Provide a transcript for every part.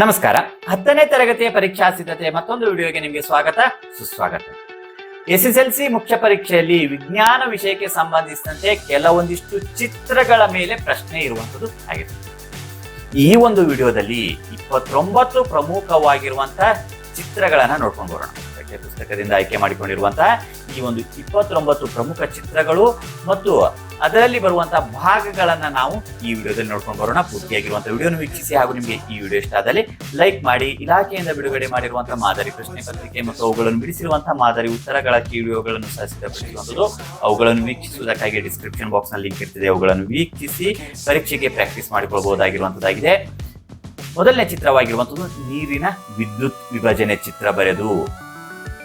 ನಮಸ್ಕಾರ. ಹತ್ತನೇ ತರಗತಿಯ ಪರೀಕ್ಷಾ ಸಿದ್ಧತೆ ಮತ್ತೊಂದು ವಿಡಿಯೋಗೆ ನಿಮಗೆ ಸ್ವಾಗತ, ಸುಸ್ವಾಗತ. ಎಸ್ ಎಸ್ ಎಲ್ ಸಿ ಮುಖ್ಯ ಪರೀಕ್ಷೆಯಲ್ಲಿ ವಿಜ್ಞಾನ ವಿಷಯಕ್ಕೆ ಸಂಬಂಧಿಸಿದಂತೆ ಕೆಲವೊಂದಿಷ್ಟು ಚಿತ್ರಗಳ ಮೇಲೆ ಪ್ರಶ್ನೆ ಇರುವಂತದ್ದು ಆಗಿದೆ. ಈ ಒಂದು ವಿಡಿಯೋದಲ್ಲಿ ಇಪ್ಪತ್ತೊಂಬತ್ತು ಪ್ರಮುಖವಾಗಿರುವಂತಹ ಚಿತ್ರಗಳನ್ನ ನೋಡ್ಕೊಂಡು ಬರೋಣ. ಪಠ್ಯ ಪುಸ್ತಕದಿಂದ ಆಯ್ಕೆ ಮಾಡಿಕೊಂಡಿರುವಂತಹ ಈ ಒಂದು ಇಪ್ಪತ್ತೊಂಬತ್ತು ಪ್ರಮುಖ ಚಿತ್ರಗಳು ಮತ್ತು ಅದರಲ್ಲಿ ಬರುವಂತಹ ಭಾಗಗಳನ್ನ ನಾವು ಈ ವಿಡಿಯೋದಲ್ಲಿ ನೋಡ್ಕೊಂಡು ಬರೋಣ. ಪೂರ್ತಿಯಾಗಿರುವಂತಹ ವಿಡಿಯೋನ ವೀಕ್ಷಿಸಿ ಹಾಗೂ ನಿಮಗೆ ಈ ವಿಡಿಯೋ ಇಷ್ಟ ಆದಲ್ಲಿ ಲೈಕ್ ಮಾಡಿ, ಇಲಾಖೆಯಿಂದ ಬಿಡುಗಡೆ ಮಾಡಿರುವಂತಹ ಮಾದರಿ ಪ್ರಶ್ನೆ ಪತ್ರಿಕೆ ಮತ್ತು ಅವುಗಳನ್ನು ಬಿಡಿಸಿರುವಂತಹ ಮಾದರಿ ಉತ್ತರಗಳ ವಿಡಿಯೋಗಳನ್ನು ಸಹ ಅವುಗಳನ್ನು ವೀಕ್ಷಿಸುವುದಕ್ಕಾಗಿ ಡಿಸ್ಕ್ರಿಪ್ಷನ್ ಬಾಕ್ಸ್ನಲ್ಲಿ ಲಿಂಕ್ ಇರ್ತದೆ. ಅವುಗಳನ್ನು ವೀಕ್ಷಿಸಿ ಪರೀಕ್ಷೆಗೆ ಪ್ರಾಕ್ಟೀಸ್ ಮಾಡಿಕೊಳ್ಬಹುದಾಗಿರುವಂತದ್ದಾಗಿದೆ ಮೊದಲನೇ ಚಿತ್ರವಾಗಿರುವಂಥದ್ದು ನೀರಿನ ವಿದ್ಯುತ್ ವಿಭಜನೆ ಚಿತ್ರ ಬರೆದು.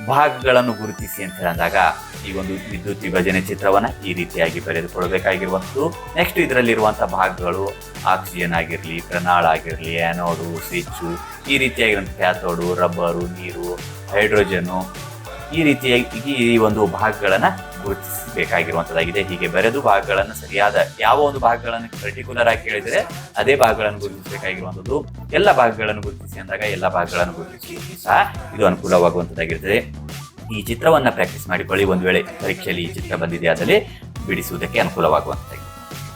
ಭಾಗಗಳನ್ನು ಗುರುತಿಸಿ ಅಂತ ಹೇಳಿದಾಗ ಈ ಒಂದು ವಿದ್ಯುತ್ ವಿಭಜನೆ ಚಿತ್ರವನ್ನ ಈ ರೀತಿಯಾಗಿ ಬರೆದುಕೊಳ್ಬೇಕಾಗಿರುವಂಥದ್ದು ನೆಕ್ಸ್ಟ್ ಇದರಲ್ಲಿರುವಂತಹ ಭಾಗಗಳು ಆಕ್ಸಿಜನ್ ಆಗಿರಲಿ ಪ್ರನಾಳ ಆಗಿರಲಿ ಆ್ಯನೋಡು ಸ್ವಿಚ್ಚು ಈ ರೀತಿಯಾಗಿರುವಂಥ ಕ್ಯಾಥೋಡು ರಬ್ಬರು ನೀರು ಹೈಡ್ರೋಜನು ಈ ರೀತಿಯಾಗಿ ಈ ಒಂದು ಭಾಗಗಳನ್ನ ಗುರುತಿಸಬೇಕಾಗಿರುವಂತದ್ದಾಗಿದೆ ಹೀಗೆ ಬರೆದು ಭಾಗಗಳನ್ನು ಸರಿಯಾದ ಯಾವ ಒಂದು ಭಾಗಗಳನ್ನು ಪರ್ಟಿಕ್ಯುಲರ್ ಆಗಿ ಕೇಳಿದರೆ ಅದೇ ಭಾಗಗಳನ್ನು ಗುರುತಿಸಬೇಕಾಗಿರುವಂಥದ್ದು ಎಲ್ಲ ಭಾಗಗಳನ್ನು ಗುರುತಿಸಿ ಅಂದಾಗ ಎಲ್ಲ ಭಾಗಗಳನ್ನು ಗುರುತಿಸಿ ಸಹ ಇದು ಅನುಕೂಲವಾಗುವಂಥದ್ದಾಗಿರ್ತದೆ ಈ ಚಿತ್ರವನ್ನ ಪ್ರಾಕ್ಟೀಸ್ ಮಾಡಿಕೊಳ್ಳಿ ಒಂದು ವೇಳೆ ಪರೀಕ್ಷೆಯಲ್ಲಿ ಈ ಚಿತ್ರ ಬಂದಿದೆ ಅದರಲ್ಲಿ ಬಿಡಿಸುವುದಕ್ಕೆ ಅನುಕೂಲವಾಗುವಂಥದ್ದಾಗಿದೆ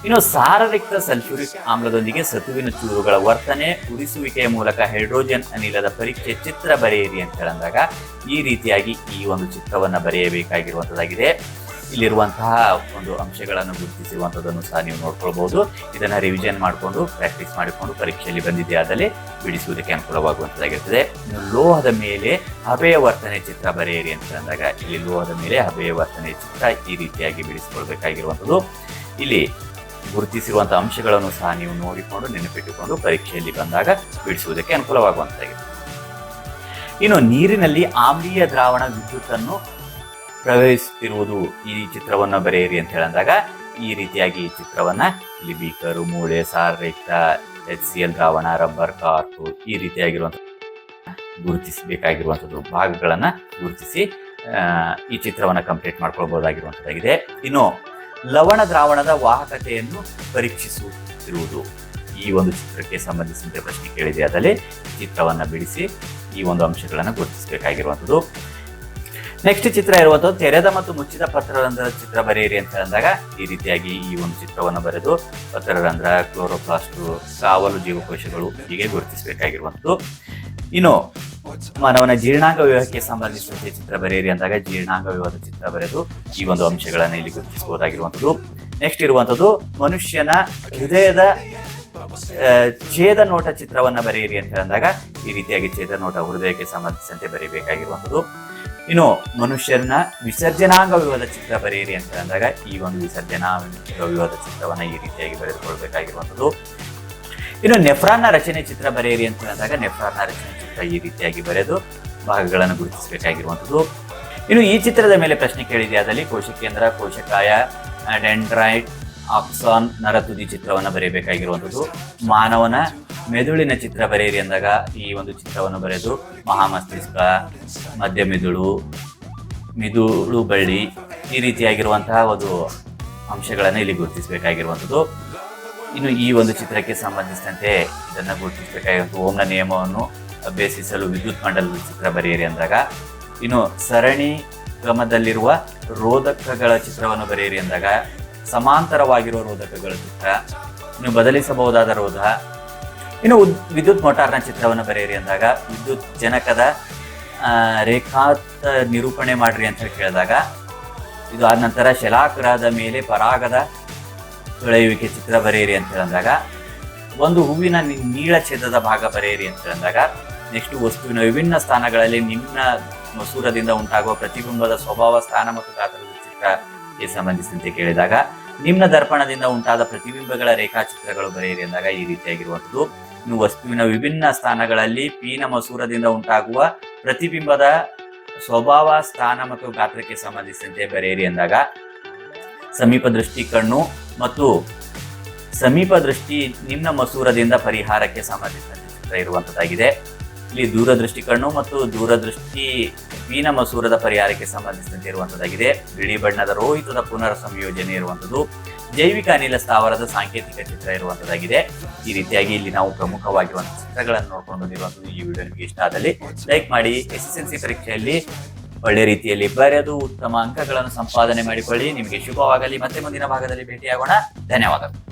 ಇನ್ನು ಸಾರರಿಕ್ತ ಸಲ್ಫ್ಯೂರಿಕ್ ಆಮ್ಲದೊಂದಿಗೆ ಸತುವಿನ ಚೂರುಗಳ ವರ್ತನೆ ಉರಿಸುವಿಕೆಯ ಮೂಲಕ ಹೈಡ್ರೋಜನ್ ಅನಿಲದ ಪರೀಕ್ಷೆ ಚಿತ್ರ ಬರೆಯಿರಿ ಅಂತ ಹೇಳಿದಾಗ ಈ ರೀತಿಯಾಗಿ ಈ ಒಂದು ಚಿತ್ರವನ್ನು ಬರೆಯಬೇಕಾಗಿರುವಂಥದ್ದಾಗಿದೆ ಇಲ್ಲಿರುವಂತಹ ಒಂದು ಅಂಶಗಳನ್ನು ಗುರುತಿಸಿರುವಂಥದ್ದನ್ನು ಸಹ ನೀವು ನೋಡ್ಕೊಳ್ಬಹುದು. ಇದನ್ನು ರಿವಿಷನ್ ಮಾಡಿಕೊಂಡು ಪ್ರಾಕ್ಟೀಸ್ ಮಾಡಿಕೊಂಡು ಪರೀಕ್ಷೆಯಲ್ಲಿ ಬಂದಿದೆ ಆದಲ್ಲಿ ಬಿಡಿಸುವುದಕ್ಕೆ ಅನುಕೂಲವಾಗುವಂಥದ್ದಾಗಿರ್ತದೆ ಲೋಹದ ಮೇಲೆ ಹಬೆಯ ವರ್ತನೆ ಚಿತ್ರ ಬರೆಯಿರಿ ಅಂತ ಅಂದಾಗ ಇಲ್ಲಿ ಲೋಹದ ಮೇಲೆ ಹಬೆಯ ವರ್ತನೆ ಚಿತ್ರ ಈ ರೀತಿಯಾಗಿ ಬಿಡಿಸಿಕೊಳ್ಬೇಕಾಗಿರುವಂಥದ್ದು ಇಲ್ಲಿ ಗುರುತಿಸಿರುವಂತಹ ಅಂಶಗಳನ್ನು ಸಹ ನೀವು ನೋಡಿಕೊಂಡು ನೆನಪಿಟ್ಟುಕೊಂಡು ಪರೀಕ್ಷೆಯಲ್ಲಿ ಬಂದಾಗ ಬಿಡಿಸುವುದಕ್ಕೆ ಅನುಕೂಲವಾಗುವಂತಾಗಿದೆ. ಇನ್ನು ನೀರಿನಲ್ಲಿ ಆಮ್ಲೀಯ ದ್ರಾವಣ ವಿದ್ಯುತ್ತನ್ನು ಪ್ರವೇಶಿಸುತ್ತಿರುವುದು ಈ ಚಿತ್ರವನ್ನು ಬರೆಯಿರಿ ಅಂತ ಹೇಳಿದಾಗ ಈ ರೀತಿಯಾಗಿ ಈ ಚಿತ್ರವನ್ನ ಲಿಬಿಕರು ಬೀಕರು ಮೂಳೆ ಸಾರರಿಕ್ತ ಎಚ್ ಸಿ ಎಲ್ ದ್ರಾವಣ, ರಬ್ಬರ್ ಕಾರ್ಟು ಈ ರೀತಿಯಾಗಿರುವಂಥ ಗುರುತಿಸಬೇಕಾಗಿರುವಂಥದ್ದು ಭಾಗಗಳನ್ನು ಗುರುತಿಸಿ ಈ ಚಿತ್ರವನ್ನು ಕಂಪ್ಲೀಟ್ ಮಾಡ್ಕೊಳ್ಬಹುದಾಗಿರುವಂಥದ್ದಾಗಿದೆ ಇನ್ನು ಲವಣ ದ್ರಾವಣದ ವಾಹಕತೆಯನ್ನು ಪರೀಕ್ಷಿಸುತ್ತಿರುವುದು. ಈ ಒಂದು ಚಿತ್ರಕ್ಕೆ ಸಂಬಂಧಿಸಿದಂತೆ ಪ್ರಶ್ನೆ ಕೇಳಿದೆ. ಅದರಲ್ಲಿ ಚಿತ್ರವನ್ನು ಬಿಡಿಸಿ ಈ ಒಂದು ಅಂಶಗಳನ್ನು ಗುರುತಿಸಬೇಕಾಗಿರುವಂಥದ್ದು. ನೆಕ್ಸ್ಟ್ ಚಿತ್ರ ಇರುವಂಥದ್ದು, ತೆರೆದ ಮತ್ತು ಮುಚ್ಚಿದ ಪತ್ರರಂಧ್ರದ ಚಿತ್ರ ಬರೆಯಿರಿ ಅಂತ ಅಂದಾಗ ಈ ರೀತಿಯಾಗಿ ಈ ಒಂದು ಚಿತ್ರವನ್ನು ಬರೆದು ಪತ್ರರಂಧ್ರ, ಕ್ಲೋರೋಪ್ಲಾಸ್ಟ್, ಕಾವಲು ಜೀವಕೋಶಗಳು ಹೀಗೆ ಗುರುತಿಸಬೇಕಾಗಿರುವಂಥದ್ದು. ಇನ್ನು ಮಾನವನ ಜೀರ್ಣಾಂಗ ವ್ಯೂಹಕ್ಕೆ ಸಂಬಂಧಿಸಿದಂತೆ ಚಿತ್ರ ಬರೆಯಿರಿ ಅಂದಾಗ ಜೀರ್ಣಾಂಗ ವ್ಯೂಹದ ಚಿತ್ರ ಬರೆದು ಈ ಒಂದು ಅಂಶಗಳನ್ನು ಇಲ್ಲಿ ಗುರುತಿಸಬಹುದಾಗಿರುವಂಥದ್ದು. ನೆಕ್ಸ್ಟ್ ಇರುವಂಥದ್ದು ಮನುಷ್ಯನ ಹೃದಯದ ಛೇದ ನೋಟ ಚಿತ್ರವನ್ನ ಬರೆಯಿರಿ ಅಂತ ಅಂದಾಗ ಈ ರೀತಿಯಾಗಿ ಛೇದ ನೋಟ ಹೃದಯಕ್ಕೆ ಸಂಬಂಧಿಸಿದಂತೆ ಬರೀಬೇಕಾಗಿರುವಂತದ್ದು ಇನ್ನು ಮನುಷ್ಯನ ವಿಸರ್ಜನಾಂಗ ವಿವಾದ ಚಿತ್ರ ಬರೆಯಿರಿ ಅಂತ ಅಂದಾಗ ಈ ಒಂದು ವಿಸರ್ಜನಾಂಗ ವಿವಾದ ಚಿತ್ರವನ್ನ ಈ ರೀತಿಯಾಗಿ ಬರೆದುಕೊಳ್ಬೇಕಾಗಿರುವಂಥದ್ದು. ಇನ್ನು ನೆಫ್ರಾನ್ನ ರಚನೆ ಚಿತ್ರ ಬರೆಯಿರಿ ಅಂತ ಹೇಳಿದಾಗ ನೆಫ್ರಾನ್ನ ರಚನೆ ಚಿತ್ರ ಈ ರೀತಿಯಾಗಿ ಬರೆದು ಭಾಗಗಳನ್ನು ಗುರುತಿಸಬೇಕಾಗಿರುವಂಥದ್ದು. ಇನ್ನು ಈ ಚಿತ್ರದ ಮೇಲೆ ಪ್ರಶ್ನೆ ಕೇಳಿದೆ ಅದರಲ್ಲಿ? ಕೋಶಕೇಂದ್ರ ಕೋಶಕಾಯ ಡೆಂಡ್ರೈಟ್, ಆಕ್ಸಾನ್, ನರತುದಿ ಚಿತ್ರವನ್ನು ಬರೆಯಬೇಕಾಗಿರುವಂಥದ್ದು. ಮಾನವನ ಮೆದುಳಿನ ಚಿತ್ರ ಬರೆಯಿರಿ ಅಂದಾಗ ಈ ಒಂದು ಚಿತ್ರವನ್ನು ಬರೆದು ಮಹಾಮಸ್ತಿಷ್ಕ ಮಧ್ಯ ಮೆದುಳು, ಮಿದುಳು ಬಳ್ಳಿ ಈ ರೀತಿಯಾಗಿರುವಂತಹ ಒಂದು ಅಂಶಗಳನ್ನು ಇಲ್ಲಿ ಗುರುತಿಸಬೇಕಾಗಿರುವಂಥದ್ದು. ಇನ್ನು ಈ ಒಂದು ಚಿತ್ರಕ್ಕೆ ಸಂಬಂಧಿಸಿದಂತೆ ಇದನ್ನು ಗುರುತಿಸಬೇಕಾಗಿತ್ತು ಓಮ್ನ ನಿಯಮವನ್ನು ಅಭ್ಯಸಿಸಲು ವಿದ್ಯುತ್ ಮಂಡಲದ ಚಿತ್ರ ಬರೆಯಿರಿ ಅಂದಾಗ, ಇನ್ನು ಸರಣಿ ಕ್ರಮದಲ್ಲಿರುವ ರೋಧಕಗಳ ಚಿತ್ರವನ್ನು ಬರೆಯಿರಿ ಅಂದಾಗ, ಸಮಾಂತರವಾಗಿರುವ ರೋಧಕಗಳ ಚಿತ್ರ, ಇನ್ನು ಬದಲಿಸಬಹುದಾದ ರೋಧ, ಇನ್ನು ವಿದ್ಯುತ್ ಮೋಟಾರ್ನ ಚಿತ್ರವನ್ನು ಬರೆಯಿರಿ ಅಂದಾಗ, ವಿದ್ಯುತ್ ಜನಕದ ರೇಖಾತ್ ನಿರೂಪಣೆ ಮಾಡ್ರಿ ಅಂತ ಕೇಳಿದಾಗ, ಇದು ಆದ ನಂತರ ಶಲಾಕರದ ಮೇಲೆ ಪರಾಗದ ತೊಳೆಯುವಿಕೆ ಚಿತ್ರ ಬರೆಯಿರಿ ಅಂತ ಹೇಳಿದಾಗ, ಒಂದು ಹೂವಿನ ನೀಳ ಛೇದದ ಭಾಗ ಬರೆಯಿರಿ ಅಂತ ಹೇಳಿದಾಗ ನೆಕ್ಸ್ಟ್ ವಸ್ತುವಿನ ವಿಭಿನ್ನ ಸ್ಥಾನಗಳಲ್ಲಿ ನಿಮ್ಮ ಮಸೂರದಿಂದ ಉಂಟಾಗುವ ಪ್ರತಿಬಿಂಬದ ಸ್ವಭಾವ, ಸ್ಥಾನ ಮತ್ತು ಗಾತ್ರದ ಚಿತ್ರಕ್ಕೆ ಸಂಬಂಧಿಸಿದಂತೆ ಕೇಳಿದಾಗ ನಿಮ್ಮ ದರ್ಪಣದಿಂದ ಉಂಟಾದ ಪ್ರತಿಬಿಂಬಗಳ ರೇಖಾಚಿತ್ರಗಳು ಬರೆಯಿರಿ ಅಂದಾಗ ಈ ರೀತಿಯಾಗಿರುವಂಥದ್ದು. ನೀವು ವಸ್ತುವಿನ ವಿಭಿನ್ನ ಸ್ಥಾನಗಳಲ್ಲಿ ಪೀನ ಮಸೂರದಿಂದ ಉಂಟಾಗುವ ಪ್ರತಿಬಿಂಬದ ಸ್ವಭಾವ, ಸ್ಥಾನ ಮತ್ತು ಗಾತ್ರಕ್ಕೆ ಸಂಬಂಧಿಸಿದಂತೆ ಬರೆಯಿರಿ ಅಂದಾಗ ಸಮೀಪ ದೃಷ್ಟಿ ಕಣ್ಣು ಮತ್ತು ಸಮೀಪ ದೃಷ್ಟಿ ನಿಮ್ನ ಮಸೂರದಿಂದ ಪರಿಹಾರಕ್ಕೆ ಸಂಬಂಧಿಸಿದ ಚಿತ್ರ ಇರುವಂತದ್ದಾಗಿದೆ. ಇಲ್ಲಿ ದೂರದೃಷ್ಟಿ ಕಣ್ಣು ಮತ್ತು ದೂರದೃಷ್ಟಿ ವೀನ ಮಸೂರದ ಪರಿಹಾರಕ್ಕೆ ಸಂಬಂಧಿಸಿದಂತೆ ಇರುವಂತದ್ದಾಗಿದೆ. ಬಿಳಿ ಬಣ್ಣದ ರೋಹಿತದ ಪುನರ್ ಸಂಯೋಜನೆ ಇರುವಂತದ್ದು. ಜೈವಿಕ ಅನಿಲ ಸ್ಥಾವರದ ಸಾಂಕೇತಿಕ ಚಿತ್ರ ಇರುವಂತದ್ದಾಗಿದೆ. ಈ ರೀತಿಯಾಗಿ ಇಲ್ಲಿ ನಾವು ಪ್ರಮುಖವಾಗಿರುವಂತಹ ಚಿತ್ರಗಳನ್ನು ನೋಡ್ಕೊಂಡು ಬಂದಿರುವಂತದ್ದು ಈ ವಿಡಿಯೋ ನಿಮಗೆ ಇಷ್ಟ ಆದಲ್ಲಿ ಲೈಕ್ ಮಾಡಿ, ಎಸ್ ಎಸ್ ಎಲ್ ಸಿ ಪರೀಕ್ಷೆಯಲ್ಲಿ ಒಳ್ಳೆ ರೀತಿಯಲ್ಲಿ ಬರೆದು ಉತ್ತಮ ಅಂಕಗಳನ್ನು ಸಂಪಾದನೆ ಮಾಡಿಕೊಳ್ಳಿ. ನಿಮಗೆ ಶುಭವಾಗಲಿ. ಮತ್ತೆ ಮುಂದಿನ ಭಾಗದಲ್ಲಿ ಭೇಟಿಯಾಗೋಣ. ಧನ್ಯವಾದಗಳು.